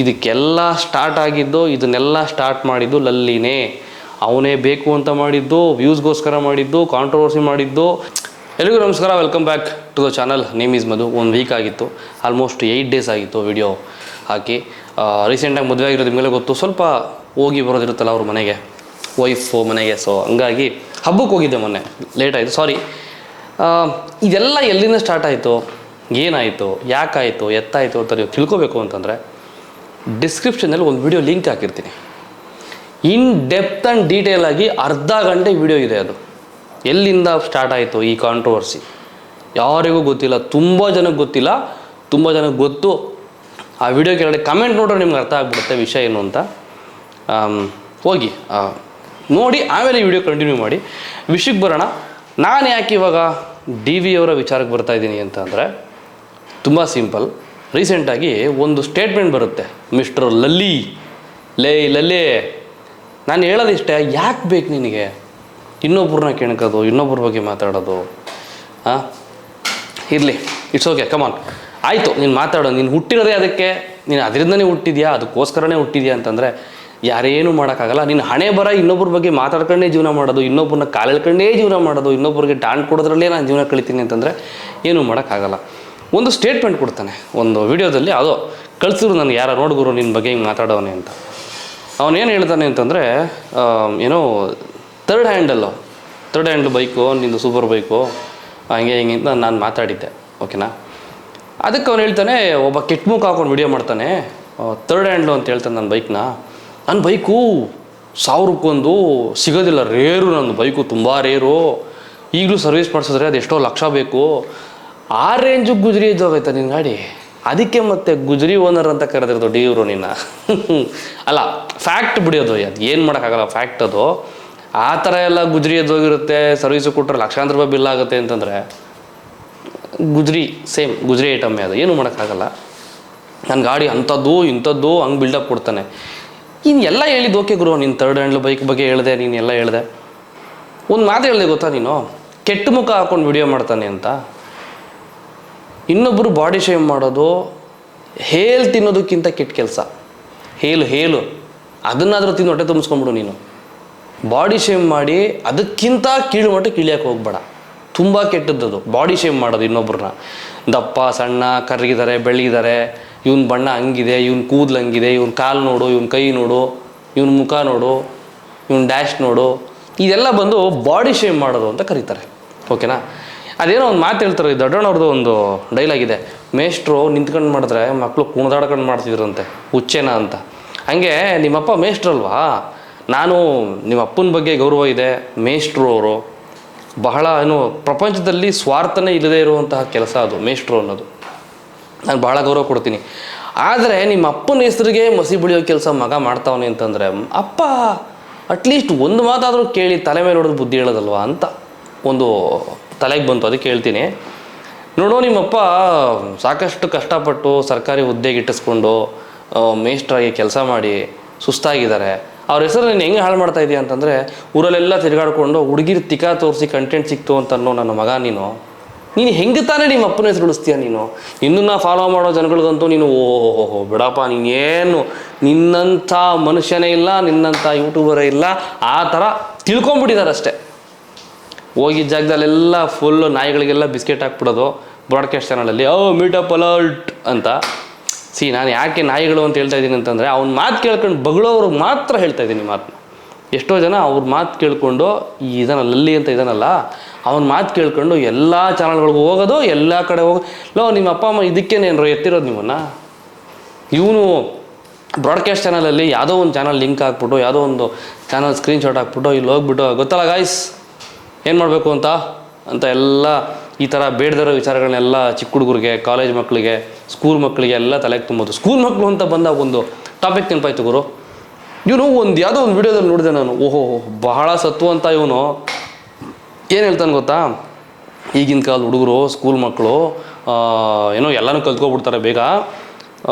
ಇದಕ್ಕೆಲ್ಲ ಸ್ಟಾರ್ಟ್ ಆಗಿದ್ದು, ಇದನ್ನೆಲ್ಲ ಸ್ಟಾರ್ಟ್ ಮಾಡಿದ್ದು ಲಲ್ಲಿನೇ. ಅವನೇ ಬೇಕು ಅಂತ ಮಾಡಿದ್ದು ವ್ಯೂಸ್ಗೋಸ್ಕರ ಮಾಡಿದ್ದು ಕಾಂಟ್ರವರ್ಸಿ ಮಾಡಿದ್ದು. ಎಲ್ರಿಗೂ ನಮಸ್ಕಾರ welcome back to the channel name is Madhu ಒಂದು ವೀಕ್ ಆಗಿತ್ತು. ಆಲ್ಮೋಸ್ಟ್ ಏಯ್ಟ್ ಡೇಸ್ ಆಗಿತ್ತು ವಿಡಿಯೋ ಹಾಕಿ. ರೀಸೆಂಟಾಗಿ ಮದುವೆ ಆಗಿರೋದು ನಿಮಗೆಲ್ಲ ಗೊತ್ತು. ಸ್ವಲ್ಪ ಹೋಗಿ ಬರೋದಿರುತ್ತಲ್ಲ ಅವ್ರ ಮನೆಗೆ. ವೈಫು ಮನೆಗೆ. ಸೊ ಹಂಗಾಗಿ ಹಬ್ಬಕ್ಕೆ ಹೋಗಿದ್ದೆ ಮೊನ್ನೆ. ಲೇಟ್ ಆಯಿತು. ಸಾರಿ ಇದೆಲ್ಲ ಎಲ್ಲಿಂದ ಸ್ಟಾರ್ಟ್ ಆಯಿತು? ಏನಾಯಿತು? ಯಾಕಾಯಿತು? ಎತ್ತಾಯಿತು ಅಂತ ನೀವು ತಿಳ್ಕೊಬೇಕು ಅಂತಂದರೆ ಡಿಸ್ಕ್ರಿಪ್ಷನಲ್ಲಿ ಒಂದು ವಿಡಿಯೋ ಲಿಂಕ್ ಹಾಕಿರ್ತೀನಿ. ಇನ್ ಡೆಪ್ತ್ ಆ್ಯಂಡ್ ಡೀಟೇಲ್ ಆಗಿ ಅರ್ಧ ಗಂಟೆ ವಿಡಿಯೋ ಇದೆ ಅದು. ಎಲ್ಲಿಂದ ಸ್ಟಾರ್ಟ್ ಆಯಿತು ಈ ಕಾಂಟ್ರವರ್ಸಿ ಯಾರಿಗೂ ಗೊತ್ತಿಲ್ಲ, ತುಂಬ ಜನಕ್ಕೆ ಗೊತ್ತಿಲ್ಲ, ತುಂಬ ಜನಕ್ಕೆ ಗೊತ್ತು. ಆ ವಿಡಿಯೋ ಕೆಳಗಡೆ ಕಮೆಂಟ್ ನೋಡ್ರೆ ನಿಮ್ಗೆ ಅರ್ಥ ಆಗ್ಬಿಡುತ್ತೆ ವಿಷಯ ಏನು ಅಂತ. ಹೋಗಿ ನೋಡಿ, ಆಮೇಲೆ ವಿಡಿಯೋ ಕಂಟಿನ್ಯೂ ಮಾಡಿ. ವಿಷಯಕ್ಕೆ ಬರೋಣ. ನಾನು ಯಾಕೆ ಇವಾಗ ಡಿ ವಿ ಅವರ ವಿಚಾರಕ್ಕೆ ಬರ್ತಾ ಇದ್ದೀನಿ ಅಂತಂದರೆ ತುಂಬ ಸಿಂಪಲ್ ರೀಸೆಂಟಾಗಿ ಒಂದು ಸ್ಟೇಟ್ಮೆಂಟ್ ಬರುತ್ತೆ. ಮಿಸ್ಟರ್ ಲಲ್ಲಿ, ಲೇ, ಲಲ್ಲಿ, ನಾನು ಹೇಳೋದಿಷ್ಟೇ ಯಾಕೆ ಬೇಕು ನಿನಗೆ? ಇನ್ನೊಬ್ಬರನ್ನ ಕೆಣಕೋದು ಇನ್ನೊಬ್ಬರ ಬಗ್ಗೆ ಮಾತಾಡೋದು. ಹಾಂ ಇರಲಿ ಇಟ್ಸ್ ಓಕೆ ಕಮಾನ್ ಆಯಿತು, ನೀನು ಮಾತಾಡೋ, ನೀನು ಹುಟ್ಟಿರೋದೇ ಅದಕ್ಕೆ. ನೀನು ಅದರಿಂದನೇ ಹುಟ್ಟಿದ್ಯಾ? ಅದಕ್ಕೋಸ್ಕರನೇ ಹುಟ್ಟಿದ್ಯಾ ಅಂತಂದರೆ, ಯಾರೇನು ಮಾಡೋಕ್ಕಾಗಲ್ಲ. ನೀನು ಹಣೆ ಬರ ಇನ್ನೊಬ್ಬರ ಬಗ್ಗೆ ಮಾತಾಡ್ಕೊಂಡೇ ಜೀವನ ಮಾಡೋದು ಇನ್ನೊಬ್ಬರನ್ನ ಕಾಲೆಳ್ಕೊಂಡೇ ಜೀವನ ಮಾಡೋದು ಇನ್ನೊಬ್ಬರಿಗೆ ಟಾಂಟ್ ಕೊಡೋದ್ರಲ್ಲೇ ನಾನು ಜೀವನ ಕಳಿತೀನಿ ಅಂತಂದರೆ, ಏನೂ ಮಾಡೋಕ್ಕಾಗಲ್ಲ. ಒಂದು ಸ್ಟೇಟ್ಮೆಂಟ್ ಕೊಡ್ತಾನೆ, ಒಂದು ವಿಡಿಯೋದಲ್ಲಿ ಅದು ಕಳಿಸಿದ್ರು ನನಗೆ ಯಾರ ನೋಡ್ಗುರು ನಿನ್ನ ಬಗ್ಗೆ ಹಿಂಗೆ ಮಾತಾಡೋನೆ ಅಂತ. ಅವನೇನು ಹೇಳ್ತಾನೆ ಅಂತಂದರೆ ಏನೋ third handle third hand bike ನಿಂದು ಸೂಪರ್ ಬೈಕು ಹಂಗೆ, ಹಿಂಗೆ ಅಂತ ನಾನು ಮಾತಾಡಿದ್ದೆ ಓಕೆನಾ ಅದಕ್ಕೆ ಅವ್ನು ಹೇಳ್ತಾನೆ, ಒಬ್ಬ ಕೆಟ್ಟ ಮುಖ ಹಾಕೊಂಡು ವಿಡಿಯೋ ಮಾಡ್ತಾನೆ ತರ್ಡ್ ಹ್ಯಾಂಡ್ಲು ಅಂತ ಹೇಳ್ತಾನೆ ನನ್ನ ಬೈಕ್ನ ನನ್ನ ಬೈಕು ಸಾವಿರಕ್ಕೊಂದು ಸಿಗೋದಿಲ್ಲ ರೇರು ನನ್ನ ಬೈಕು ತುಂಬ ರೇರು ಈಗಲೂ ಸರ್ವಿಸ್ ಮಾಡಿಸಿದ್ರೆ ಅದು ಎಷ್ಟೋ ಲಕ್ಷ ಬೇಕು. ಆ ರೇಂಜು ಗುಜರಿ ಎದ್ದೋಗೈತೆ ನಿನ್ನ ಗಾಡಿ? ಅದಕ್ಕೆ ಮತ್ತೆ ಗುಜರಿ ಓನರ್ ಅಂತ ಕರೆದಿರೋದು ಡಿ ಇವರು ನಿನ್ನ. ಅಲ್ಲ ಫ್ಯಾಕ್ಟ್ ಬಿಡಿಯೋದು, ಅದು ಏನು ಮಾಡೋಕ್ಕಾಗಲ್ಲ ಫ್ಯಾಕ್ಟ್ ಅದು. ಆ ಥರ ಎಲ್ಲ ಗುಜರಿ ಎದ್ದೋಗಿರುತ್ತೆ ಸರ್ವಿಸು ಕೊಟ್ಟರೆ ಲಕ್ಷಾಂತರ ರೂಪಾಯಿ ಬಿಲ್ ಆಗುತ್ತೆ ಅಂತಂದರೆ, ಗುಜ್ರಿ ಸೇಮ್ ಗುಜ್ರಿ ಐಟಮ್ಮೇ ಅದು, ಏನು ಮಾಡೋಕ್ಕಾಗಲ್ಲ. ನನ್ನ ಗಾಡಿ ಅಂಥದ್ದು, ಇಂಥದ್ದು, ಹಂಗೆ ಬಿಲ್ಡಪ್ ಕೊಡ್ತಾನೆ. ಇನ್ನು ಎಲ್ಲ ಹೇಳಿದ್ದು ಓಕೆ ಗುರು, ನೀನು ತರ್ಡ್ ಹ್ಯಾಂಡ್ಲ್ ಬೈಕ್ ಬಗ್ಗೆ ಹೇಳಿದೆ, ನೀನು ಎಲ್ಲ ಹೇಳಿದೆ. ಒಂದು ಮಾತು ಹೇಳಿದೆ ಗೊತ್ತಾ ನೀನು? ಕೆಟ್ಟ ಮುಖ ಹಾಕೊಂಡು ವಿಡಿಯೋ ಮಾಡ್ತಾನೆ ಅಂತ. ಇನ್ನೊಬ್ಬರು ಬಾಡಿ ಶೇಮ್ ಮಾಡೋದು, ಹೇಲ್ ತಿನ್ನೋದಕ್ಕಿಂತ ಕೆಟ್ಟ ಕೆಲಸ. ಹೇಲು ಹೇಲು. ಅದನ್ನಾದರೂ ತಿಂದು ಹೊಟ್ಟೆ ತುಂಬಿಸ್ಕೊಂಬಿಡು ನೀನು. ಬಾಡಿ ಶೇಮ್ ಮಾಡಿ ಅದಕ್ಕಿಂತ ಕೀಳು ಮಟ್ಟಕ್ಕೆ ಕೀಳಿಯಕ್ಕೆ ಹೋಗ್ಬೇಡ. ತುಂಬ ಕೆಟ್ಟದ್ದು ಬಾಡಿ ಶೇಮ್ ಮಾಡೋದು ಇನ್ನೊಬ್ರನ್ನ. ದಪ್ಪ ಸಣ್ಣ ಕರಗಿದ್ದಾರೆ ಬೆಳಗಿದ್ದಾರೆ ಇವನ್ ಬಣ್ಣ ಹಂಗಿದೆ, ಇವನ್ ಕೂದಲು ಹಂಗಿದೆ, ಇವನ್ ಕಾಲು ನೋಡು, ಇವನ್ ಕೈ ನೋಡು, ಇವನ್ ಮುಖ ನೋಡು, ಇವನ್ ಡ್ಯಾಶ್ ನೋಡು. ಇದೆಲ್ಲ ಬಂದು ಬಾಡಿ ಶೇಮ್ ಮಾಡೋದು ಅಂತ ಕರೀತಾರೆ. ಓಕೆನಾ ಅದೇನೋ ಒಂದು ಮಾತು ಹೇಳ್ತಾರೆ ದೊಡ್ಡಣ್ಣವ್ರದ್ದು ಒಂದು ಡೈಲಾಗ್ ಇದೆ. ಮೇಷ್ಟ್ರು ನಿಂತ್ಕೊಂಡು ಮಾಡಿದ್ರೆ ಮಕ್ಕಳು ಕುಣಿದಾಡ್ಕೊಂಡು ಮಾಡ್ತಿದ್ರಂತೆ, ಹುಚ್ಚೇನ ಅಂತ. ಹಂಗೆ ನಿಮ್ಮಪ್ಪ ಮೇಷ್ಟ್ರಲ್ವಾ? ನಾನು ನಿಮ್ಮ ಅಪ್ಪನ ಬಗ್ಗೆ ಗೌರವ ಇದೆ, ಮೇಷ್ಟ್ರು ಅವರು. ಬಹಳ ಏನು ಪ್ರಪಂಚದಲ್ಲಿ ಸ್ವಾರ್ಥನೇ ಇಲ್ಲದೇ ಇರುವಂತಹ ಕೆಲಸ ಅದು, ಮೇಷ್ಟ್ರು ಅನ್ನೋದು. ನಾನು ಬಹಳ ಗೌರವ ಕೊಡ್ತೀನಿ. ಆದರೆ ನಿಮ್ಮ ಅಪ್ಪನ ಹೆಸರಿಗೆ ಮಸಿ ಬಿಳಿಯೋ ಕೆಲಸ ಮಗ ಮಾಡ್ತಾವನೆ ಅಂತಂದರೆ, ಅಪ್ಪ ಅಟ್ಲೀಸ್ಟ್ ಒಂದು ಮಾತಾದರೂ ಕೇಳಿ ತಲೆ ಮೇಲೆ ಹೊಡೆದು ಬುದ್ಧಿ ಹೇಳೋದಲ್ವಾ ಅಂತ ಒಂದು ತಲೆಗೆ ಬಂತು, ಅದಕ್ಕೆ ಹೇಳ್ತೀನಿ. ನೋಡೋ, ನಿಮ್ಮಪ್ಪ ಸಾಕಷ್ಟು ಕಷ್ಟಪಟ್ಟು ಸರ್ಕಾರಿ ಹುದ್ದೆಗೆ ಇಟ್ಟಿಸ್ಕೊಂಡು ಮೇಸ್ಟ್ರಾಗಿ ಕೆಲಸ ಮಾಡಿ ಸುಸ್ತಾಗಿದ್ದಾರೆ. ಅವ್ರ ಹೆಸರು ನೀನು ಹೆಂಗೆ ಹಾಳು ಮಾಡ್ತಾ ಇದೀಯ ಅಂತಂದರೆ, ಊರಲ್ಲೆಲ್ಲ ತಿರುಗಾಡ್ಕೊಂಡು ಹುಡುಗಿರ್ ತಿಕಾ ತೋರಿಸಿ ಕಂಟೆಂಟ್ ಸಿಕ್ತು ಅಂತ ಅನ್ನೋ ನನ್ನ ಮಗ ನೀನು. ನೀನು ಹೆಂಗೆ ತಾನೇ ನಿಮ್ಮ ಅಪ್ಪನ ಹೆಸರು ಉಳಿಸ್ತೀಯ ನೀನು? ನಿನ್ನನ್ನು ಫಾಲೋ ಮಾಡೋ ಜನಗಳಿಗಂತೂ ನೀನು ಓಹೋ ಬಿಡಪ್ಪ, ನೀನೇನು? ನಿನ್ನಂಥ ಮನುಷ್ಯನೇ ಇಲ್ಲ, ನಿನ್ನಂಥ ಯೂಟ್ಯೂಬರೇ ಇಲ್ಲ, ಆ ಥರ ತಿಳ್ಕೊಂಬಿಟ್ಟಿದ್ದಾರೆ ಅಷ್ಟೇ ಹೋಗಿದ್ದ ಜಾಗದಲ್ಲೆಲ್ಲ ಫುಲ್ಲು ನಾಯಿಗಳಿಗೆಲ್ಲ ಬಿಸ್ಕೆಟ್ ಹಾಕ್ಬಿಡೋದು ಬ್ರಾಡ್ಕಾಸ್ಟ್ ಚಾನಲಲ್ಲಿ ಓ ಮೀಟಪ್ ಅಲರ್ಟ್ ಅಂತ. ಸಿ ನಾನು ಯಾಕೆ ನಾಯಿಗಳು ಅಂತ ಹೇಳ್ತಾ ಇದ್ದೀನಿ ಅಂತಂದರೆ, ಅವ್ನ ಮಾತು ಕೇಳ್ಕೊಂಡು ಬಗಳೋರು ಮಾತ್ರ ಹೇಳ್ತಾ ಇದ್ದೀನಿ ಮಾತನ್ನ ಎಷ್ಟೋ ಜನ ಅವ್ರ ಮಾತು ಕೇಳಿಕೊಂಡು, ಈ ಇದನ್ನ ಲಲ್ಲಿ ಅಂತ ಇದನ್ನಲ್ಲ, ಅವನ ಮಾತು ಕೇಳ್ಕೊಂಡು ಎಲ್ಲ ಚಾನಲ್ಗಳಿಗೂ ಹೋಗೋದು, ಎಲ್ಲ ಕಡೆ ಹೋಗೋ ಲೋ, ನಿಮ್ಮ ಅಪ್ಪ, ಅಮ್ಮ ಇದಕ್ಕೇನೇನ್ರು ಎತ್ತಿರೋದು ನಿಮ್ಮನ್ನು? ಇವನು ಬ್ರಾಡ್ಕಾಸ್ಟ್ ಚಾನಲಲ್ಲಿ ಯಾವುದೋ ಒಂದು ಚಾನಲ್ ಲಿಂಕ್ ಹಾಕ್ಬಿಟ್ಟು, ಯಾವುದೋ ಒಂದು ಚಾನಲ್ ಸ್ಕ್ರೀನ್ಶಾಟ್ ಹಾಕ್ಬಿಟ್ಟು, ಇಲ್ಲಿ ಹೋಗ್ಬಿಟ್ಟು, ಗೊತ್ತಲ್ಲ ಗಾಯ್ಸ್ ಏನು ಮಾಡಬೇಕು ಅಂತ? ಅಂತ ಎಲ್ಲ ಈ ಥರ ಬೇಡದಿರೋ ವಿಚಾರಗಳನ್ನೆಲ್ಲ ಚಿಕ್ಕ ಹುಡುಗರಿಗೆ ಕಾಲೇಜ್ ಮಕ್ಕಳಿಗೆ ಸ್ಕೂಲ್ ಮಕ್ಕಳಿಗೆ ಎಲ್ಲ ತಲೆಗೆ ತುಂಬೋದು. ಸ್ಕೂಲ್ ಮಕ್ಕಳು ಅಂತ ಬಂದಾಗ ಒಂದು ಟಾಪಿಕ್ ನೆನಪಾಯ್ತು ಗುರು. ಇವನು ಒಂದು ಯಾವುದೋ ಒಂದು ವಿಡಿಯೋದಲ್ಲಿ ನೋಡಿದೆ ನಾನು. ಓಹೋ, ಬಹಳ ಸತ್ತು ಅಂತ ಇವನು. ಏನು ಹೇಳ್ತಾನೆ ಗೊತ್ತಾ? ಈಗಿನ ಕಾಲದ ಹುಡುಗರು ಸ್ಕೂಲ್ ಮಕ್ಕಳು ಏನೋ ಎಲ್ಲನೂ ಕಲ್ತ್ಕೊಬಿಡ್ತಾರೆ ಬೇಗ.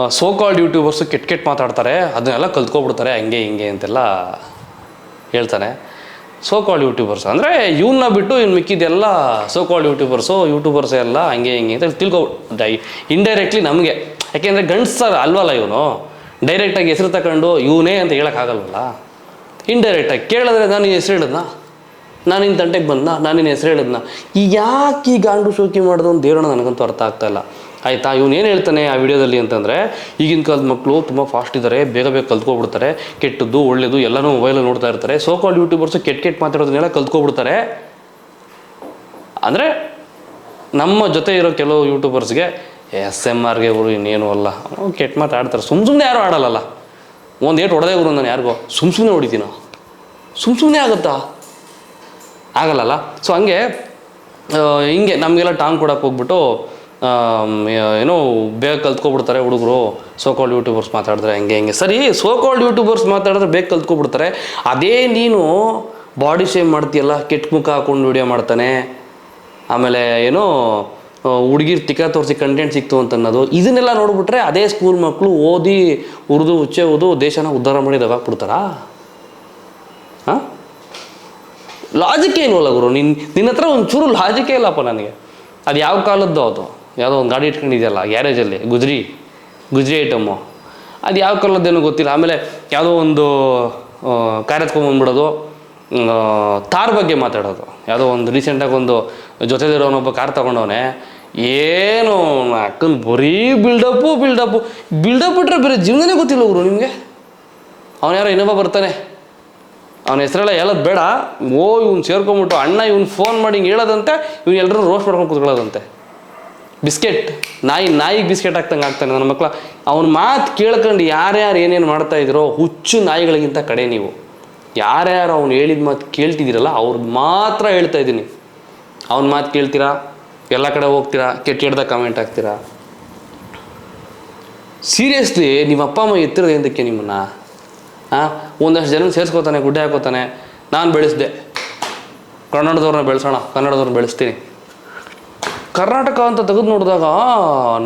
ಸೋ ಕಾಲ್ಡ್ ಯೂಟ್ಯೂಬರ್ಸು ಕೆಟ್ಟ ಕೆಟ್ಟ ಮಾತಾಡ್ತಾರೆ. ಅದನ್ನೆಲ್ಲ ಕಲ್ತ್ಕೊಬಿಡ್ತಾರೆ. ಹಂಗೆ, ಹಿಂಗೆ ಅಂತೆಲ್ಲ ಹೇಳ್ತಾನೆ. ಸೋ ಕಾಲ್ ಯೂಟ್ಯೂಬರ್ಸ್ ಅಂದರೆ ಇವನ್ನ ಬಿಟ್ಟು ಇನ್ನು ಮಿಕ್ಕಿದೆಲ್ಲ ಸೋ ಕಾಲ್ ಯೂಟ್ಯೂಬರ್ಸು ಯೂಟ್ಯೂಬರ್ಸ್ ಎಲ್ಲ ಹಂಗೆ, ಹಿಂಗೆ ಅಂತ ತಿಳ್ಕೊ ಡೈ ಇಂಡೈರೆಕ್ಟ್ಲಿ ನಮಗೆ. ಯಾಕೆಂದರೆ ಗಂಡ್ಸರ್ ಅಲ್ವಲ್ಲ ಇವನು? ಡೈರೆಕ್ಟಾಗಿ ಹೆಸರು ತಗೊಂಡು ಇವನೇ ಅಂತ ಹೇಳೋಕ್ಕಾಗಲ್ವಲ್ಲ ಇಂಡೈರೆಕ್ಟಾಗಿ ಕೇಳಿದ್ರೆ ನಾನು ಹೆಸರು ಹೇಳಿದ್ನ? ನಾನು ನಿನ್ನ ತಂಟೆಗೆ ಬಂದ ನಾನು ನಿನ್ನ ಹೆಸರು ಹೇಳಿದ್ನ? ಈ ಯಾಕೆ ಈ ಗಾಂಡು ಶೋಕಿ ಮಾಡೋದು ಅಂತ ದೇವರನ್ನ ನನಗಂತೂ ಅರ್ಥ ಆಗ್ತಾಯಿಲ್ಲ ಆಯಿತಾ? ಏನು ಹೇಳ್ತಾನೆ ಆ ವಿಡಿಯೋದಲ್ಲಿ ಅಂತಂದರೆ, ಈಗಿನ ಕಾಲದ ಮಕ್ಕಳು ತುಂಬ ಫಾಸ್ಟ್ ಇದ್ದಾರೆ ಬೇಗ ಬೇಗ ಕಲ್ತ್ಕೊಬಿಡ್ತಾರೆ, ಕೆಟ್ಟದ್ದು, ಒಳ್ಳೇದು, ಎಲ್ಲನೂ ಮೊಬೈಲಲ್ಲಿ ನೋಡ್ತಾ ಇರ್ತಾರೆ. ಸೋ ಕಾಲ್ಡ್ ಯೂಟ್ಯೂಬರ್ಸು ಕೆಟ್ಟ ಕೆಟ್ಟ ಮಾತಾಡೋದನ್ನೆಲ್ಲ ಕಲ್ತ್ಕೊಬಿಡ್ತಾರೆ. ಅಂದರೆ ನಮ್ಮ ಜೊತೆ ಇರೋ ಕೆಲವು ಯೂಟ್ಯೂಬರ್ಸ್ಗೆ ಎಸ್ ಎಂ ಆರ್ಗೆ ಇವರು ಇನ್ನೇನು ಅಲ್ಲ. ಕೆಟ್ಟ ಕೆಟ್ಟ ಮಾತಾಡ್ತಾರೆ ಸುಮ್ಮ ಸುಮ್ಮನೆ ಯಾರು ಆಡಲ್ಲ ಒಂದು ಏಟು ಹೊಡೆದೇ ಇವರು ನಾನು ಯಾರಿಗೋ. ಸುಮ್ಮ ಸುಮ್ಮನೆ ಹೊಡಿತೀನೋ? ಸುಮ್ಮ ಸುಮ್ಮನೆ ಆಗುತ್ತಾ? ಆಗಲ್ಲಲ್ಲ? ಸೊ ಹಂಗೆ ಹಿಂಗೆ ನಮಗೆಲ್ಲ ಟಾಂಗ್ ಕೊಡೋಕೆ ಹೋಗ್ಬಿಟ್ಟು ಏನೋ ಬೇಗ ಕಲ್ತ್ಕೊಬಿಡ್ತಾರೆ ಹುಡುಗರು. ಸೋಕಾಲ್ಡ್ ಯೂಟ್ಯೂಬರ್ಸ್ ಮಾತಾಡಿದ್ರೆ ಹಂಗೆ ಹಿಂಗೆ. ಸರಿ ಸೋಕಾಲ್ಡ್ ಯೂಟ್ಯೂಬರ್ಸ್ ಮಾತಾಡಿದ್ರೆ ಬೇಗ ಕಲ್ತ್ಕೊಬಿಡ್ತಾರೆ. ಅದೇ ನೀನು ಬಾಡಿ ಶೇಮ್ ಮಾಡ್ತೀಯಲ್ಲ, ಕೆಟ್ಟ ಮುಖ ಹಾಕೊಂಡು ವಿಡಿಯೋ ಮಾಡ್ತಾನೆ. ಆಮೇಲೆ ಏನೋ ಹುಡುಗಿರ್ ತಿಕ್ಕ ತೋರಿಸಿ ಕಂಟೆಂಟ್ ಸಿಕ್ತು ಅಂತ ಅನ್ನೋದು ಇದನ್ನೆಲ್ಲ ನೋಡಿಬಿಟ್ರೆ ಅದೇ ಸ್ಕೂಲ್ ಮಕ್ಕಳು ಓದಿ, ಉರಿದು ಉಚ್ಚೆ ಓದು ದೇಶನ ಉದ್ಧಾರ ಮಾಡಿ ದಗಾಕ್ಬಿಡ್ತಾರಾ ಹಾಂ ಲಾಜಿಕ್ ಇಲ್ವಲ್ಲ ಗುರು. ನಿನ್ನ ನಿನ್ನ ಹತ್ರ ಒಂಚೂರು ಲಾಜಿಕೇ ಇಲ್ಲಪ್ಪ ನನಗೆ. ಅದು ಯಾವ ಕಾಲದ್ದು ಅದು? ಯಾವುದೋ ಒಂದು ಗಾಡಿ ಇಟ್ಕೊಂಡಿದೆಯಲ್ಲ ಗ್ಯಾರೇಜಲ್ಲಿ, ಗುಜ್ರಿ ಗುಜ್ರಿ ಐಟಮ್ಮು ಅದು ಯಾವ ಕಲ್ಲದ್ದೇನೋ ಗೊತ್ತಿಲ್ಲ. ಆಮೇಲೆ ಯಾವುದೋ ಒಂದು ಕಾರ್ ಎತ್ಕೊಂಬಂದ್ಬಿಡೋದು ತಾರ್ ಬಗ್ಗೆ ಮಾತಾಡೋದು. ಯಾವುದೋ ಒಂದು ರೀಸೆಂಟಾಗಿ ಒಂದು ಜೊತೆದಿರೋನೊಬ್ಬ ಕಾರ್ ತೊಗೊಂಡವನೇ. ಏನು ಅಕ್ಕನ ಬರೀ ಬಿಲ್ಡಪ್ಪು ಬಿಲ್ಡಪ್ಪು ಬಿಲ್ಡಪ್ ಬಿಟ್ರೆ ಬೇರೆ ಜೀವನನೇ ಗೊತ್ತಿಲ್ಲ ಗುರು ನಿಮಗೆ. ಅವನು ಯಾರೋ ಇನ್ನೊಬ್ಬ ಬರ್ತಾನೆ. ಅವನ ಹೆಸರೆಲ್ಲ ಹೇಳೋದು ಬೇಡ. ಓ, ಇವ್ನು ಸೇರ್ಕೊಂಬಿಟ್ಟು ಅಣ್ಣ ಇವ್ನು ಫೋನ್ ಮಾಡಿ ಹಿಂಗೆ ಹೇಳೋದಂತೆ, ಇವ್ನು ಎಲ್ಲರೂ ರೋಸ್ಟ್ ಮಾಡ್ಕೊಂಡು ಕೂತ್ಕೊಳ್ಳೋದಂತೆ. ಬಿಸ್ಕೆಟ್, ನಾಯಿ, ನಾಯಿಗೆ ಬಿಸ್ಕೆಟ್ ಹಾಕ್ತಂಗೆ ಆಗ್ತಾನೆ ನನ್ನ ಮಕ್ಕಳ ಅವನ ಮಾತು ಕೇಳ್ಕೊಂಡು ಯಾರ್ಯಾರು ಏನೇನು ಮಾಡ್ತಾ ಇದ್ರೋ ಹುಚ್ಚು ನಾಯಿಗಳಿಗಿಂತ ಕಡೆ ನೀವು. ಯಾರ್ಯಾರು ಅವ್ನು ಹೇಳಿದ ಮಾತು ಕೇಳ್ತಿದ್ದೀರಲ್ಲ, ಅವ್ರ ಮಾತ್ರ ಹೇಳ್ತಾ ಇದ್ದೀನಿ. ಅವನ ಮಾತು ಕೇಳ್ತೀರಾ? ಎಲ್ಲ ಕಡೆ ಹೋಗ್ತೀರಾ? ಕೆಟ್ಟ ಕೆಟ್ಟದಾಗ ಕಮೆಂಟ್ ಹಾಕ್ತೀರಾ? ಸೀರಿಯಸ್ಲಿ ನಿಮ್ಮ ಅಪ್ಪ, ಅಮ್ಮ ಎತ್ತಿರೋದು ಎಂದಕ್ಕೆ ನಿಮ್ಮನ್ನ? ಹಾಂ ಒಂದಷ್ಟು ಜನ ಸೇರಿಸ್ಕೋತಾನೆ, ಗುಡ್ಡೆ ಹಾಕೋತಾನೆ. ನಾನು ಬೆಳೆಸ್ದೆ. ಕನ್ನಡದವ್ರನ್ನ ಬೆಳೆಸೋಣ ಕನ್ನಡದವ್ರನ್ನ ಬೆಳೆಸ್ತೀನಿ. ಕರ್ನಾಟಕ ಅಂತ ತೆಗೆದು ನೋಡಿದಾಗ,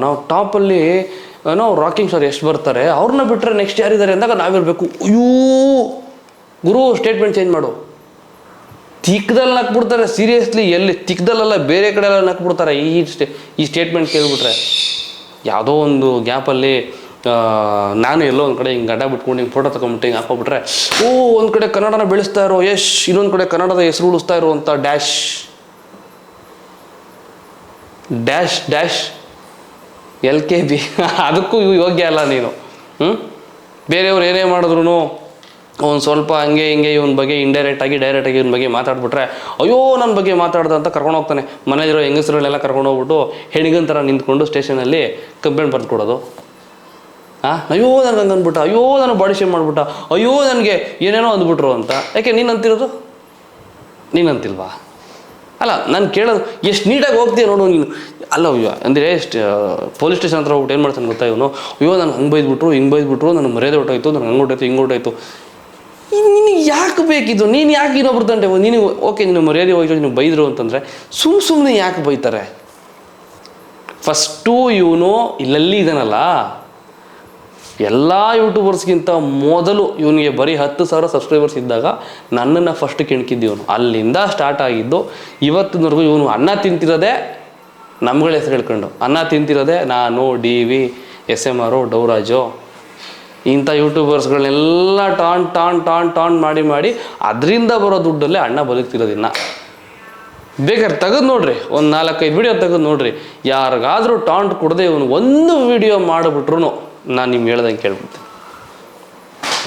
ನಾವು ಟಾಪಲ್ಲಿ ಏನೋ ರಾಕಿಂಗ್ ಸರ್ ಎಷ್ಟು ಬರ್ತಾರೆ, ಅವ್ರನ್ನ ಬಿಟ್ಟರೆ ನೆಕ್ಸ್ಟ್ ಯಾರಿದ್ದಾರೆ ಅಂದಾಗ ನಾವಿರಬೇಕು. ಅಯ್ಯೋ! ಗುರು ಸ್ಟೇಟ್ಮೆಂಟ್ ಚೇಂಜ್ ಮಾಡು. ತಿಕ್ಕದಲ್ಲಿ ನಕ್ಬಿಡ್ತಾರೆ ಸೀರಿಯಸ್ಲಿ ಎಲ್ಲಿ ತಿಕ್ಕದಲ್ಲೆಲ್ಲ ಬೇರೆ ಕಡೆ ನಕ್ಬಿಡ್ತಾರೆ, ಈ ಸ್ಟೇ ಈ ಸ್ಟೇಟ್ಮೆಂಟ್ ಕೇಳಿಬಿಟ್ರೆ. ಯಾವುದೋ ಒಂದು ಗ್ಯಾಪಲ್ಲಿ ನಾನು ಎಲ್ಲೋ ಒಂದು ಕಡೆ ಹಿಂಗೆ ಗಡ್ಡ ಬಿಟ್ಕೊಂಡು ಹಿಂಗೆ ಫೋಟೋ ತಗೊಂಬಿಟ್ಟು ಹಿಂಗೆ ಹಾಕೋಬಿಟ್ರೆ ಓ, ಒಂದು ಕಡೆ ಕನ್ನಡನ ಬೆಳೆಸ್ತಾ ಇರೋ ಯಶ್, ಇನ್ನೊಂದು ಕಡೆ ಕನ್ನಡದ ಹೆಸರು ಉಳಿಸ್ತಾ ಇರೋವಂಥ dash dash dash, L K B. ಅದಕ್ಕೂ ಯೋಗ್ಯ ಅಲ್ಲ ನೀನು. ಹ್ಞೂ ಬೇರೆಯವ್ರು ಏನೇ ಮಾಡಿದ್ರು ಒಂದು ಸ್ವಲ್ಪ ಹಂಗೆ ಹಿಂಗೆ ಇವನ ಬಗ್ಗೆ ಇಂಡೈರೆಕ್ಟಾಗಿ ಡೈರೆಕ್ಟಾಗಿ ಇವನ ಬಗ್ಗೆ ಮಾತಾಡ್ಬಿಟ್ರೆ, ಅಯ್ಯೋ ನನ್ನ ಬಗ್ಗೆ ಮಾತಾಡ್ದ ಅಂತ ಕರ್ಕೊಂಡು ಹೋಗ್ತಾನೆ. ಮನೆಯಲ್ಲಿರೋ ಹೆಂಗಸರುಗಳೆಲ್ಲ ಕರ್ಕೊಂಡು ಹೋಗ್ಬಿಟ್ಟು ಹೆಣಿಗನ್ ಥರ ನಿಂತ್ಕೊಂಡು ಸ್ಟೇಷನಲ್ಲಿ ಕಂಪ್ಲೇಂಟ್ ಬರೆದು ಕೊಡೋದು ಹಾಂ ಅಯ್ಯೋ, ನನಗೆ ಹಂಗೆ ಅಂದ್ಬಿಟ್ಟ. ಅಯ್ಯೋ, ನಾನು ಬಾಡಿ ಶೇಮ್ ಮಾಡಿಬಿಟ್ಟ. ಅಯ್ಯೋ, ನನಗೆ ಏನೇನೋ ಅಂದ್ಬಿಟ್ರು ಅಂತ. ಯಾಕೆ, ನೀನು ಅಂತಿರೋದು? ನೀನು ಅಂತಿಲ್ವಾ? ಅಲ್ಲ, ನಾನು ಕೇಳೋದು, ಎಷ್ಟು ನೀಟಾಗಿ ಹೋಗ್ತೀಯ ನೋಡು ನೀನು. ಅಲ್ಲ, ಅಯ್ಯೋ, ಅಂದರೆ ಪೊಲೀಸ್ ಸ್ಟೇಷನ್ ಹತ್ರ ಹೋಗ್ಬಿಟ್ಟು ಏನು ಮಾಡ್ತಾನೆ ಗೊತ್ತಾ ಇವನು? ಅಯ್ಯೋ ನಾನು ಹಂಗೆ ಬೈದ್ಬಿಟ್ರು, ಹಿಂಗೆ ಬೈದ್ಬಿಟ್ರು ನನ್ನ ಮರ್ಯಾದೆ ಹೊಟ್ಟೋಯ್ತು ನನಗೆ ಹಂಗೆ ಹೊಟ್ಟೋಯ್ತು ಹಿಂಗೆ ಹೊಟ್ಟೋಯ್ತು ನಿನಗೆ ಯಾಕೆ ಬೇಕಿದ್ದು? ನೀನು ಯಾಕೆ ಇನ್ನೊಬ್ರು ತಂಟೆ ನೀನು, ಓಕೆ ನೀನು ಮರ್ಯಾದೆ ಹೋಯ್ತು, ನೀನು ಬೈದರು ಅಂತಂದರೆ ಸುಮ್ಮ ಸುಮ್ಮನೆ ಯಾಕೆ ಬೈತಾರೆ? ಫಸ್ಟು ಇವನು ಇಲ್ಲಲ್ಲಿ ಇದ್ದಾನಲ್ಲ ಎಲ್ಲ ಯೂಟ್ಯೂಬರ್ಸ್ಗಿಂತ ಮೊದಲು ಇವನಿಗೆ ಬರೀ ಹತ್ತು ಸಾವಿರ ಸಬ್ಸ್ಕ್ರೈಬರ್ಸ್ ಇದ್ದಾಗ ನನ್ನನ್ನು ಫಸ್ಟ್ ಕೆಣಕಿದ್ದು ಇವನು ಅಲ್ಲಿಂದ ಸ್ಟಾರ್ಟ್ ಆಗಿದ್ದು ಇವತ್ತಿನವರೆಗೂ ಇವನು ಅನ್ನ ತಿಂತಿರೋದೇ ನಮ್ಗಳ ಹೆಸರು ಹೇಳ್ಕೊಂಡು. ಅನ್ನ ತಿಂತಿರೋದೆ ನಾನು ಡಿ ವಿ ಎಸ್ ಎಂ ಆರು ಡೌರಾಜು, ಇಂಥ ಯೂಟ್ಯೂಬರ್ಸ್ಗಳನ್ನೆಲ್ಲ ಟಾನ್ ಟಾನ್ ಟಾನ್ ಟಾನ್ ಮಾಡಿ ಮಾಡಿ ಅದರಿಂದ ಬರೋ ದುಡ್ಡಲ್ಲೇ ಅಣ್ಣ ಬದುಕ್ತಿರೋದಿನ್ನ ಬೇಕಾದ್ರೆ ತೆಗೆದು ನೋಡ್ರಿ, ಒಂದು ನಾಲ್ಕೈದು ವಿಡಿಯೋ ತೆಗೆದು ನೋಡ್ರಿ. ಯಾರಿಗಾದರೂ ಟಾಂಟ್ ಕೊಡದೆ ಇವನು ಒಂದು ವಿಡಿಯೋ ಮಾಡಿಬಿಟ್ರು ನಾನು ನಿಮ್ಗೆ ಹೇಳ್ದಂಗೆ ಕೇಳ್ಬಿಡ್ತೀನಿ.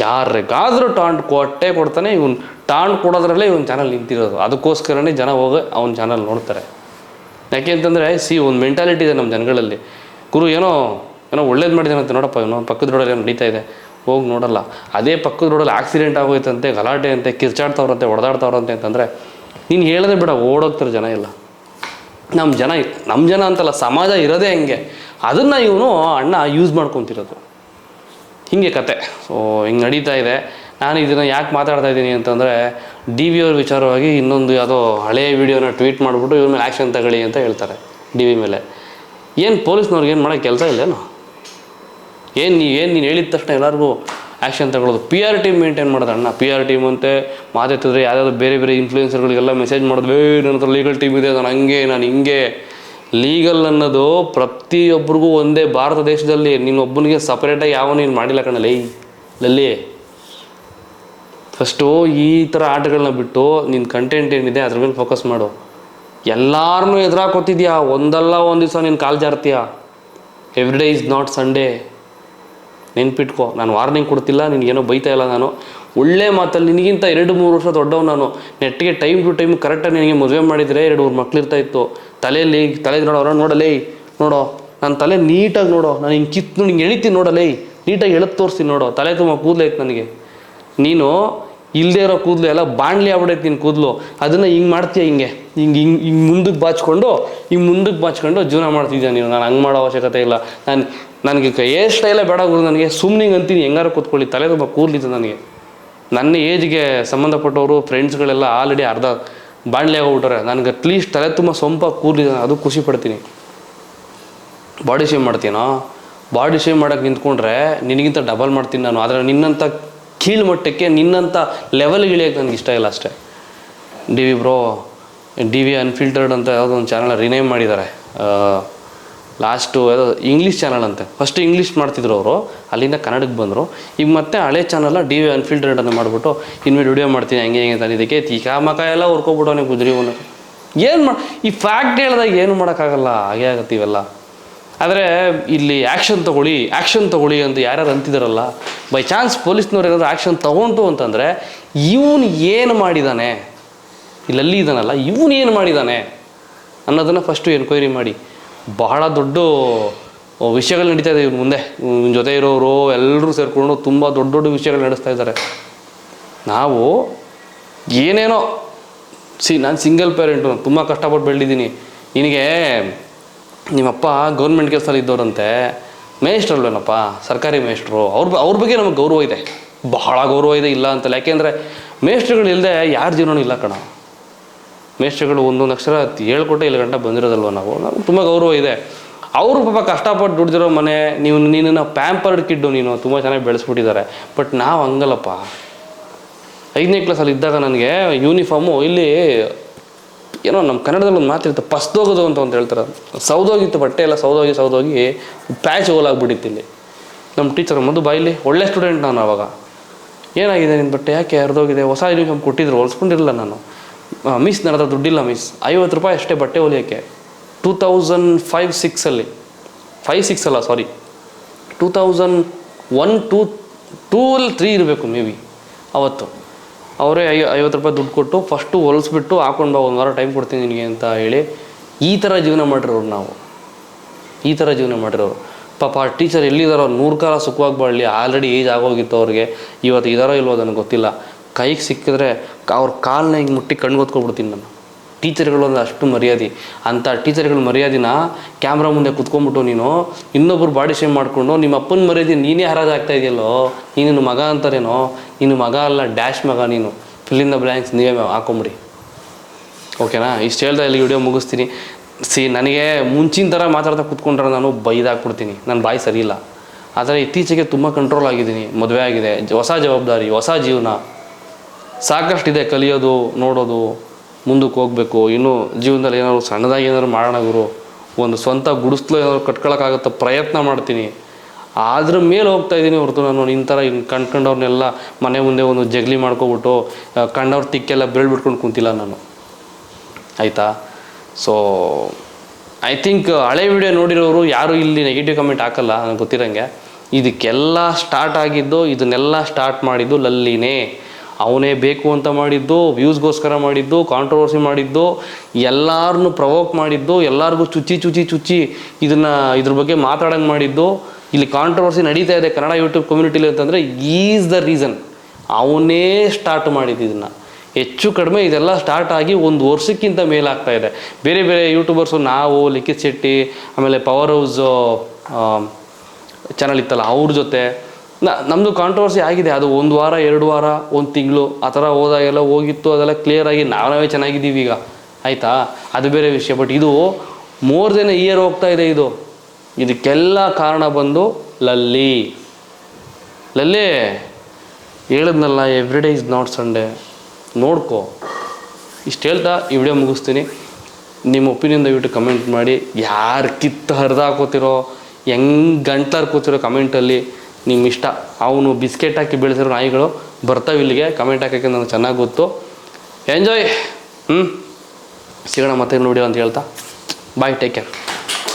ಯಾರಿಗಾದರೂ ಟಾಂಡ್ ಕೊಟ್ಟೆ ಕೊಡ್ತಾನೆ, ಇವನು ಟಾಂಡ್ ಕೊಡೋದ್ರಲ್ಲೇ ಇವನ್ ಚಾನಲ್ ನಿಂತಿರೋದು. ಅದಕ್ಕೋಸ್ಕರನೇ ಜನ ಹೋಗಿ ಅವ್ನ ಚಾನಲ್ ನೋಡ್ತಾರೆ. ಯಾಕೆ ಅಂತಂದರೆ ಸಿ ಒಂದು ಮೆಂಟಾಲಿಟಿ ಇದೆ ನಮ್ಮ ಜನಗಳಲ್ಲಿ. ಗುರು, ಏನೋ ಏನೋ ಒಳ್ಳೇದು ಮಾಡಿದಾನಂತೆ ನೋಡಪ್ಪ, ಇವನು ಪಕ್ಕದ ರೋಡಲ್ಲಿ ಏನೋ ನಡೀತಾ ಇದೆ. ಹೋಗಿ ನೋಡಲ್ಲ. ಅದೇ ಪಕ್ಕದ ರೋಡಲ್ಲಿ ಆಕ್ಸಿಡೆಂಟ್ ಆಗೋಯ್ತಂತೆ ಗಲಾಟೆ ಅಂತೆ ಕಿರ್ಚಾಡ್ತವ್ರಂತೆ, ಹೊಡೆದಾಡ್ತವ್ರಂತೆ ಅಂತಂದರೆ, ನೀನು ಹೇಳದೆ ಬೇಡ, ಓಡೋಗ್ತಾರೆ ಜನ ಎಲ್ಲ ನಮ್ಮ ಜನ ನಮ್ಮ ಜನ ಅಂತಲ್ಲ, ಸಮಾಜ ಇರೋದೇ ಹಂಗೆ? ಅದನ್ನು ಇವನು ಅಣ್ಣ ಯೂಸ್ ಮಾಡ್ಕೊತಿರೋದು. ಹೀಗೆ ಕತೆ. ಸೊ ಹಿಂಗೆ ನಡೀತಾ ಇದೆ. ನಾನು ಇದನ್ನು ಯಾಕೆ ಮಾತಾಡ್ತಾ ಇದ್ದೀನಿ ಅಂತಂದರೆ ಡಿ ವಿ ಅವ್ರ ವಿಚಾರವಾಗಿ ಇನ್ನೊಂದು ಯಾವುದೋ ಹಳೆಯ ವಿಡಿಯೋನ ಟ್ವೀಟ್ ಮಾಡಿಬಿಟ್ಟು ಇವ್ರ ಮೇಲೆ ಆ್ಯಕ್ಷನ್ ತಗೊಳ್ಳಿ ಅಂತ ಹೇಳ್ತಾರೆ ಡಿ ವಿ ಮೇಲೆ. ಏನು ಪೊಲೀಸ್ನವ್ರಿಗೆ ಏನು ಮಾಡೋಕ್ಕೆ ಕೆಲಸ ಇಲ್ಲೇನು? ಏನು ನೀ ಏನು ನೀನು ಹೇಳಿದ ತಕ್ಷಣ ಎಲ್ಲರಿಗೂ ಆ್ಯಕ್ಷನ್ ತಗೊಳ್ಳೋದು. ಪಿ ಆರ್ ಟೀಮ್ ಮೇಂಟೈನ್ ಮಾಡೋದು ಅಣ್ಣ ಪಿ ಆರ್ ಟೀಮ್ ಅಂತೆ ಮಾತಾಡ್ತಿದ್ರೆ ಯಾವ್ದಾದ್ರು ಬೇರೆ ಬೇರೆ ಇನ್ಫ್ಲೂಯೆನ್ಸರ್ಗಳಿಗೆಲ್ಲ ಮೆಸೇಜ್ ಮಾಡೋದು ನನ್ನ ಹತ್ರ ಲೀಗಲ್ ಟೀಮ್ ಇದೆ, ನಾನು ಹಂಗೆ, ನಾನು ಹಿಂಗೆ. ಲೀಗಲ್ ಅನ್ನೋದು ಪ್ರತಿಯೊಬ್ಬರಿಗೂ ಒಂದೇ ಭಾರತ ದೇಶದಲ್ಲಿ, ನೀನು ಒಬ್ಬನಿಗೆ ಸಪ್ರೇಟಾಗಿ ಯಾವ ನೀನು ಮಾಡಿಲ್ಲ ಕಣಲ್ಲ ಈ ಲಲ್ಲಿ. ಫಸ್ಟು ಈ ಥರ ಆಟಗಳನ್ನ ಬಿಟ್ಟು ನಿನ್ನ ಕಂಟೆಂಟ್ ಏನಿದೆ ಅದ್ರ ಮೇಲೆ ಫೋಕಸ್ ಮಾಡು. ಎಲ್ಲಾರನ್ನೂ ಎದುರಾಕೋತಿದ್ಯಾ ಒಂದಲ್ಲ ಒಂದು ದಿವಸ ನೀನು ಕಾಲ್ ಜಾರ್ತೀಯ? Every day is not Sunday ನೆನ್ಪಿಟ್ಕೋ. ನಾನು ವಾರ್ನಿಂಗ್ ಕೊಡ್ತಿಲ್ಲ, ನಿನಗೇನೋ ಬೈತಾ ಇಲ್ಲ ನಾನು. ಒಳ್ಳೆ ಮಾತಲ್ಲಿ ನಿನಗಿಂತ ಎರಡು, ಮೂರು ವರ್ಷ ದೊಡ್ಡವ್ ನಾನು. ನೆಟ್ಟಿಗೆ ಟೈಮ್ ಟು ಟೈಮ್ ಕರೆಕ್ಟಾಗಿ ನಿನಗೆ ಮದುವೆ ಮಾಡಿದರೆ ಎರಡು, ಮೂರು ಮಕ್ಳು ಇರ್ತಾ ಇತ್ತು ತಲೆಯಲ್ಲಿ ತಲೆ ನೋಡೋ ನೋಡಲೇ ನೋಡೋ ನನ್ನ ತಲೆ ನೀಟಾಗಿ ನೋಡೋ. ನಾನು ಹಿಂಗೆ ಕಿತ್ತು ನಿಂಗೆ ಎಳಿತೀನಿ ನೋಡಲೇ ನೀಟಾಗಿ ಎಳೆದು ತೋರಿಸ್ತೀನಿ ನೋಡೋ. ತಲೆ ತುಂಬ ಕೂದಲೈತೆ ನನಗೆ. ನೀನು ಇಲ್ಲದೆ ಇರೋ ಕೂದಲು ಎಲ್ಲ ಬಾಣ್ಲಿ ಆಗ್ಬಿಡೈತೆ ನಿನ್ನ ಕೂದಲು. ಅದನ್ನು ಹಿಂಗೆ ಮಾಡ್ತೀಯ ಹಿಂಗೆ? ಹಿಂಗೆ ಹಿಂಗೆ ಹಿಂಗೆ ಮುಂದಕ್ಕೆ ಬಾಚ್ಕೊಂಡು, ಹಿಂಗೆ ಮುಂದಕ್ಕೆ ಬಾಚ್ಕೊಂಡು ಜೀವನ ಮಾಡ್ತಿದ್ದೆ ನೀನು? ನಾನು ಹಂಗೆ ಮಾಡೋ ಅವಶ್ಯಕತೆ ಇಲ್ಲ. ನಾನು ನನಗೆ ಏರ್ ಸ್ಟೈಲೇ ಬೇಡ ಗುರು ನನಗೆ ಸುಮ್ಮನೆ ಅಂತೀನಿ, ಹೆಂಗಾರು ಕೂತ್ಕೊಳ್ಳಿ ತಲೆ ತುಂಬ ಕೂರ್ಲಿದ್ದು ನನಗೆ. ನನ್ನ ಏಜ್ಗೆ ಸಂಬಂಧಪಟ್ಟವರು ಫ್ರೆಂಡ್ಸ್ಗಳೆಲ್ಲ ಆಲ್ರೆಡಿ ಅರ್ಧ ಬಾಣಲೆ ಆಗೋಗ್ಬಿಟ್ರೆ ನನಗೆ ಅಟ್ಲೀಸ್ಟ್ ತಲೆ ತುಂಬ ಸೊಂಪ ಕೂರ್ಲಿದ್ದ ಅದು ಖುಷಿ ಪಡ್ತೀನಿ. ಬಾಡಿ ಶೇವ್ ಮಾಡ್ತೀನೋ ಬಾಡಿ ಶೇವ್ ಮಾಡೋಕ್ಕೆ ನಿಂತ್ಕೊಂಡ್ರೆ ನಿನಗಿಂತ ಡಬಲ್ ಮಾಡ್ತೀನಿ ನಾನು. ಆದರೆ ನಿನ್ನಂಥ ಕೀಳು ಮಟ್ಟಕ್ಕೆ ನಿನ್ನಂಥ ಲೆವೆಲ್ಗೆ ಇಳಿಯೋಕ್ಕೆ ನನಗೆ ಇಷ್ಟ ಇಲ್ಲ ಅಷ್ಟೇ. D V bro D V unfiltered ಅಂತ ಯಾವುದೋ ಒಂದು ಚಾನಲ್ ರಿನೇಮ್ ಮಾಡಿದ್ದಾರೆ. ಲಾಸ್ಟು ಯಾವುದೋ ಇಂಗ್ಲೀಷ್ ಚಾನಲ್ ಅಂತೆ. ಫಸ್ಟ್ ಇಂಗ್ಲೀಷ್ ಮಾಡ್ತಿದ್ರು ಅವರು, ಅಲ್ಲಿಂದ ಕನ್ನಡಕ್ಕೆ ಬಂದರು. ಈಗ ಮತ್ತೆ ಹಳೆ ಚಾನಲ್ ಡಿ ವಿ ಅನ್ಫಿಲ್ಟರ್ಡ್ ಅಂತ ಮಾಡಿಬಿಟ್ಟು, ಇನ್ಮೇಲೆ ವಿಡಿಯೋ ಮಾಡ್ತೀನಿ, ಹಂಗೆ, ಹಿಂಗೆ ಅಂತ ಇದಕ್ಕೆ ತೀಕ ಮಕ ಎಲ್ಲ ಹುರ್ಕೊಬಿಟ್ಟವನೇ ಗುಜ್ರಿವನು ಏನು ಮಾಡಿ ಈ ಫ್ಯಾಕ್ಟ್ ಹೇಳಿದಾಗ ಏನು ಮಾಡೋಕ್ಕಾಗಲ್ಲ, ಹಾಗೆ ಆಗುತ್ತೆ ಇವೆಲ್ಲ. ಆದರೆ ಇಲ್ಲಿ ಆ್ಯಕ್ಷನ್ ತಗೊಳ್ಳಿ ಆ್ಯಕ್ಷನ್ ತಗೊಳ್ಳಿ ಅಂತ ಯಾರ್ಯಾರು ಅಂತಿದಾರಲ್ಲ ಬೈ ಚಾನ್ಸ್ ಪೊಲೀಸ್ನವ್ರು ಏನಾದರೂ ಆ್ಯಕ್ಷನ್ ತೊಗೊಂಡು ಅಂತಂದರೆ, ಇವನು ಏನು ಮಾಡಿದ್ದಾನೆ ಇಲ್ಲಲ್ಲಿ ಇದ್ದಾನಲ್ಲ ಇವನು ಏನು ಮಾಡಿದ್ದಾನೆ ಅನ್ನೋದನ್ನು ಫಸ್ಟು ಎನ್ಕ್ವೈರಿ ಮಾಡಿ. ಬಹಳ ದೊಡ್ಡ ವಿಷಯಗಳು ನಡೀತಾ ಇದೆ ಇವ್ರ ಮುಂದೆ. ಇವ್ನ ಜೊತೆ ಇರೋರು ಎಲ್ಲರೂ ಸೇರಿಕೊಂಡು ತುಂಬ ದೊಡ್ಡ ದೊಡ್ಡ ವಿಷಯಗಳು ನಡೆಸ್ತಾ ಇದ್ದಾರೆ. ನಾವು ಏನೇನೋ, ಸಿ, ನಾನು ಸಿಂಗಲ್ ಪೇರೆಂಟು ನಾನು ತುಂಬ ಕಷ್ಟಪಟ್ಟು ಬೆಳೆದಿದ್ದೀನಿ. ನಿನಗೆ ನಿಮ್ಮಪ್ಪ ಗೌರ್ಮೆಂಟ್ ಕೆಲಸದಲ್ಲಿ ಇದ್ದವರಂತೆ, ಮೇಷ್ಟ್ರು ಅಲ್ವೇನಪ್ಪ? ಸರ್ಕಾರಿ ಮೇಷ್ಟ್ರು. ಅವ್ರ ಅವ್ರ ಬಗ್ಗೆ ನಮಗೆ ಗೌರವ ಇದೆ. ಬಹಳ ಗೌರವ ಇದೆ ಇಲ್ಲ ಅಂತಲ್ಲ. ಯಾಕೆಂದರೆ ಮೇಷ್ಟ್ರುಗಳು ಇಲ್ಲದೆ ಯಾರ ಜೀವನವೂ ಇಲ್ಲ ಕಣ. ಮೇಷ್ಟ್ರುಗಳು ಒಂದೊಂದು ಅಕ್ಷರ ಹೇಳ್ಕೊಟ್ಟೆ ಇಲ್ಲಿ ಗಂಟ ಬಂದಿರೋದಲ್ವ ನಾವು? ನಮ್ಗೆ ತುಂಬ ಗೌರವ ಇದೆ. ಅವರು ಪಾಪ ಕಷ್ಟಪಟ್ಟು ದುಡ್ದಿರೋ ಮನೆ, ನೀವು ನೀನನ್ನು ಪ್ಯಾಂಪರ್ಡ್ ಕಿಡ್ಡು ನೀನು, ತುಂಬ ಚೆನ್ನಾಗಿ ಬೆಳೆಸ್ಬಿಟ್ಟಿದ್ದಾರೆ. ಬಟ್ ನಾವು ಹಂಗಲ್ಲಪ್ಪ. ಐದನೇ ಕ್ಲಾಸಲ್ಲಿ ಇದ್ದಾಗ ನನಗೆ ಯೂನಿಫಾರ್ಮು ಇಲ್ಲಿ ಏನೋ ನಮ್ಮ ಕನ್ನಡದಲ್ಲಿ ಒಂದು ಮಾತಿರುತ್ತೆ, ಪಸ್ದೋಗೋದು ಅಂತ ಅಂತ ಹೇಳ್ತಾರೆ ಸೌದೋಗಿತ್ತು ಬಟ್ಟೆ ಎಲ್ಲ ಸೌದೋಗಿ ಸೌದೋಗಿ ಪ್ಯಾಚ್ ಹೋಲಾಗ್ಬಿಟ್ಟಿತ್ತು ಇಲ್ಲಿ. ನಮ್ಮ ಟೀಚರ್ ಮದ್ದು ಬಾಯಿಲಿ ಒಳ್ಳೆ ಸ್ಟೂಡೆಂಟ್ ನಾನು ಅವಾಗ. ಏನಾಗಿದೆ ನಿನ್ನ ಬಟ್ಟೆ? ಯಾಕೆ ಹರಿದೋಗಿದೆ? ಹೊಸ ಯೂನಿಫಾರ್ಮ್ ಕೊಟ್ಟಿದ್ರು, ಹೊಲಿಸ್ಕೊಂಡಿರಲಿಲ್ಲ ನಾನು. ಮಿಸ್ ನನ್ನ ಹತ್ರ ದುಡ್ಡಿಲ್ಲ ಮಿಸ್. ಐವತ್ತು ರೂಪಾಯಿ ಅಷ್ಟೇ ಬಟ್ಟೆ ಹೊಲಿಯೋಕ್ಕೆ. ಟೂ ತೌಸಂಡ್ ಫೈವ್ ಸಿಕ್ಸಲ್ಲಿ ಫೈವ್ ಸಿಕ್ಸ್ ಅಲ್ಲ sorry two thousand one two two ಅಲ್ಲಿ ತ್ರೀ ಇರಬೇಕು ಮೇ ಬಿ ಅವತ್ತು. ಅವರೇ ಐ, ಐವತ್ತು ರೂಪಾಯಿ ದುಡ್ಡು ಕೊಟ್ಟು ಫಸ್ಟು ಹೊಲಿಸ್ಬಿಟ್ಟು ಹಾಕೊಂಡು ಒಂದು ವಾರ ಟೈಮ್ ಕೊಡ್ತೀನಿ ನಿನಗೆ ಅಂತ ಹೇಳಿ ಈ ಥರ ಜೀವನ ಮಾಡಿರೋರು ನಾವು. ಈ ಥರ ಜೀವನ ಮಾಡಿರೋರು. ಪಾಪ ಟೀಚರ್ ಎಲ್ಲಿದ್ದಾರೋ ನೂರು ಕಾಲ ಸುಖವಾಗಿ ಬಾಳಲಿ. ಆಲ್ರೆಡಿ ಏಜ್ ಆಗೋಗಿತ್ತು ಅವ್ರಿಗೆ. ಇವತ್ತು ಇದಾರೋ ಇಲ್ವೋ ನನಗೆ ಗೊತ್ತಿಲ್ಲ. ಕೈಗೆ ಸಿಕ್ಕಿದ್ರೆ ಅವ್ರ ಕಾಲನ್ನ ಹಿಂಗೆ ಮುಟ್ಟಿ ಕಣ್ಗೊತ್ಕೊಬಿಡ್ತೀನಿ ನಾನು. ಟೀಚರ್ಗಳು ಅಂದರೆ ಅಷ್ಟು ಮರ್ಯಾದೆ. ಅಂಥ ಟೀಚರ್ಗಳ ಮರ್ಯಾದಿನ ಕ್ಯಾಮ್ರಾ ಮುಂದೆ ಕುತ್ಕೊಂಡ್ಬಿಟ್ಟು ನೀನು ಇನ್ನೊಬ್ರು ಬಾಡಿ ಶೇಮ್ ಮಾಡಿಕೊಂಡು ನಿಮ್ಮ ಅಪ್ಪನ ಮರ್ಯಾದೆ ನೀನೇ ಹರಾಜಾಗ್ತಾ ಇದೆಯಲ್ಲೋ? ನೀನು ಮಗ ಅಂತಾರೇನೋ? ನೀನು ಮಗ ಅಲ್ಲ, ಡ್ಯಾಶ್ ಮಗ ನೀನು. ಫಿಲ್ಲಿಂದ ಬ್ಲ್ಯಾಂಕ್ಸ್ ನೀವೇ ಹಾಕೊಂಬಿಡಿ. ಓಕೆನಾ? ಇಷ್ಟು ಹೇಳ್ದೆ ಇಲ್ಲಿ ವಿಡಿಯೋ ಮುಗಿಸ್ತೀನಿ. ಸಿ, ನನಗೆ ಮುಂಚಿನ ಥರ ಮಾತಾಡ್ತಾ ಕೂತ್ಕೊಂಡ್ರೆ ನಾನು ಬೈದಾಕ್ಬಿಡ್ತೀನಿ. ನನ್ನ ಬಾಯಿ ಸರಿ ಇಲ್ಲ. ಆದರೆ ಇತ್ತೀಚೆಗೆ ತುಂಬ ಕಂಟ್ರೋಲ್ ಆಗಿದ್ದೀನಿ. ಮದುವೆ ಆಗಿದೆ. ಹೊಸ ಜವಾಬ್ದಾರಿ, ಹೊಸ ಜೀವನ. ಸಾಕಷ್ಟಿದೆ ಕಲಿಯೋದು, ನೋಡೋದು, ಮುಂದಕ್ಕೆ ಹೋಗಬೇಕು. ಇನ್ನೂ ಜೀವನದಲ್ಲಿ ಏನಾದ್ರು ಸಣ್ಣದಾಗಿ ಏನಾದ್ರು ಮಾಡೋಣ ಗುರು. ಒಂದು ಸ್ವಂತ ಗುಡಿಸ್ಲು ಏನಾದ್ರು ಕಟ್ಕೊಳಕ್ಕಾಗತ್ತ ಪ್ರಯತ್ನ ಮಾಡ್ತೀನಿ. ಅದ್ರ ಮೇಲೆ ಹೋಗ್ತಾ ಇದ್ದೀನಿ ಹೊರತು ನಾನು. ನಿನ್ನ ಥರ ಹಿಂಗೆ ಕಂಡ್ಕೊಂಡವ್ರನ್ನೆಲ್ಲ ಮನೆ ಮುಂದೆ ಒಂದು ಜಗಲಿ ಮಾಡ್ಕೊಬಿಟ್ಟು ಕಂಡವ್ರ ತಿಕ್ಕೆಲ್ಲ ಬೆರಳು ಬಿಟ್ಕೊಂಡು ಕುಂತಿಲ್ಲ ನಾನು. ಆಯಿತಾ? ಸೊ ಐ ಥಿಂಕ್ ಹಳೆ ವಿಡಿಯೋ ನೋಡಿರೋರು ಯಾರು ಇಲ್ಲಿ ನೆಗೆಟಿವ್ ಕಮೆಂಟ್ ಹಾಕಲ್ಲ ನನಗೆ ಗೊತ್ತಿರಂಗೆ. ಇದಕ್ಕೆಲ್ಲ ಸ್ಟಾರ್ಟ್ ಆಗಿದ್ದು, ಇದನ್ನೆಲ್ಲ ಸ್ಟಾರ್ಟ್ ಮಾಡಿದ್ದು ಲಲ್ಲಿನೇ. ಅವನೇ ಬೇಕು ಅಂತ ಮಾಡಿದ್ದು ವ್ಯೂಸ್ಗೋಸ್ಕರ ಮಾಡಿದ್ದು ಕಾಂಟ್ರವರ್ಸಿ ಮಾಡಿದ್ದು ಎಲ್ಲರನ್ನು ಪ್ರವೋಕ್ ಮಾಡಿದ್ದು, ಎಲ್ಲರಿಗೂ ಚುಚ್ಚಿ ಚುಚ್ಚಿ ಚುಚ್ಚಿ ಇದನ್ನು ಇದ್ರ ಬಗ್ಗೆ ಮಾತಾಡಂಗೆ ಮಾಡಿದ್ದು, ಇಲ್ಲಿ ಕಾಂಟ್ರವರ್ಸಿ ನಡೀತಾ ಇದೆ ಕನ್ನಡ ಯೂಟ್ಯೂಬ್ ಕಮ್ಯುನಿಟಿಲಿ ಅಂತಂದರೆ ಈಸ್ ದ ರೀಸನ್. ಅವನೇ ಸ್ಟಾರ್ಟ್ ಮಾಡಿದ್ದು ಇದನ್ನು. ಹೆಚ್ಚು ಕಡಿಮೆ ಇದೆಲ್ಲ ಸ್ಟಾರ್ಟ್ ಆಗಿ ಒಂದು ವರ್ಷಕ್ಕಿಂತ ಮೇಲಾಗ್ತಾ ಇದೆ. ಬೇರೆ ಬೇರೆ ಯೂಟ್ಯೂಬರ್ಸು ನಾವು, ಲಿಖಿತ್ ಶೆಟ್ಟಿ, ಆಮೇಲೆ ಪವರ್ ಹೌಸು ಚಾನಲ್ ಇತ್ತಲ್ಲ ಅವ್ರ ಜೊತೆ ನಮ್ಮದು ಕಾಂಟ್ರವರ್ಸಿ ಆಗಿದೆ. ಅದು ಒಂದು ವಾರ, ಎರಡು ವಾರ, ಒಂದು ತಿಂಗಳು. ಆ ಥರ ಹೋದಾಗೆಲ್ಲ ಹೋಗಿತ್ತು, ಅದೆಲ್ಲ ಕ್ಲಿಯರ್ ಆಗಿ ನಾವು ನಾವೇ ಚೆನ್ನಾಗಿದ್ದೀವಿ ಈಗ. ಆಯಿತಾ? ಅದು ಬೇರೆ ವಿಷಯ. ಬಟ್ ಇದು ಮೋರ್ ದೆನ್ ಇಯರ್ ಹೋಗ್ತಾ ಇದೆ ಇದು. ಇದಕ್ಕೆಲ್ಲ ಕಾರಣ ಬಂದು ಲಲ್ಲಿ. ಲಲ್ಲಿ, ಹೇಳಿದ್ನಲ್ಲ every day is not Sunday ನೋಡ್ಕೊ. ಇಷ್ಟು ಹೇಳ್ತಾ ಈ ವಿಡಿಯೋ ಮುಗಿಸ್ತೀನಿ. ನಿಮ್ಮ ಒಪಿನಿಯನ್ ದಯವಿಟ್ಟು ಕಮೆಂಟ್ ಮಾಡಿ. ಯಾರು ಕಿತ್ತು ಹರಿದಾಕೋತಿರೋ ಹೆಂಗೆ ಗಂಟ್ಲಾರ್ ಕೂತಿರೋ ಕಮೆಂಟಲ್ಲಿ ನಿಮ್ಮ ಇಷ್ಟ ಅವನು ಬಿಸ್ಕೆಟ್ ಹಾಕಿ ಬೆಳೆಸಿರೋ ನಾಯಿಗಳು ಬರ್ತಾವೆ ಇಲ್ಲಿಗೆ. ಕಮೆಂಟ್ ಹಾಕೋಕ್ಕೆ ನನಗೆ ಚೆನ್ನಾಗಿ ಗೊತ್ತು. ಎಂಜಾಯ್ ಹ್ಞೂ ಸಿಗೋಣ ಮತ್ತೆ ನೋಡಿ ಅಂತ ಹೇಳ್ತಾ. Bye take care